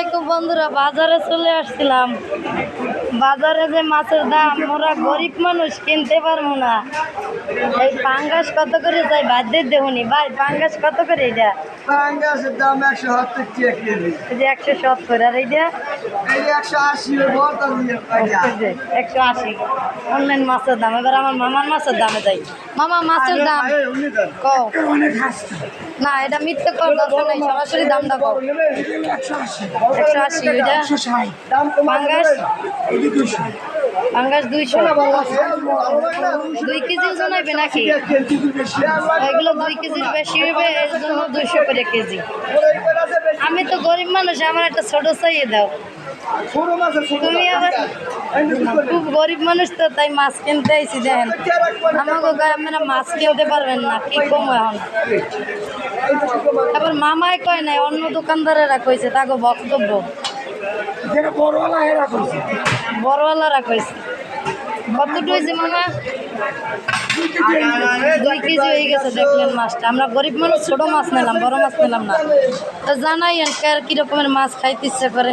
আলাইকুম বন্ধুরা বাজারে চলে আসছিলাম। বাজারে যে মাছের দাম ওরা গরিব মানুষ কিনতে পারব না। এই পাঙ্গাস কত করে যায়? বাদ্যের দেহুনি। ভাই পাঙ্গাস কত করে এটা? পাঙ্গাসের দাম একশো সত্তর কেজি। এই যে একশো সত্তর আর এইটা? একশো আশি একশো মাছের দাম। এবার আমার মামার মাছের দামে যাই। মামা মাছের দাম। কও। না এটা মিথ্যে কর দরকার নাই। সরাসরি দামটা কও। একশো আশি। পাঙ্গাস। পাঙ্গাস দুইশো। দুই কেজি নাকি? এগুলো দুই কেজি। আমি তো গরিব মানুষ, আমার একটা ছোট চাইয়ে দাও। তুমি আবার খুব গরিব মানুষ তো তাই মাছ কিনতে আইছি দেখেন। আমাকে গায়ে আপনারা মাছ কিনতে পারবেন না কি কম এখন? তারপর মামাই কয় নাই অন্য দোকানদারেরা কইছে তাকে বক্তব্য। বড়ওয়ালারা কইছে। কতটুকু হয়েছে মামা? দুই কেজি হয়ে গেছে। দেখলেন মাছটা। আমরা গরিব মানুষ ছোট মাছ নিলাম বড় মাছ নিলাম না। তো জানাই কার কি রকমের মাছ খাইতে ইচ্ছে করে।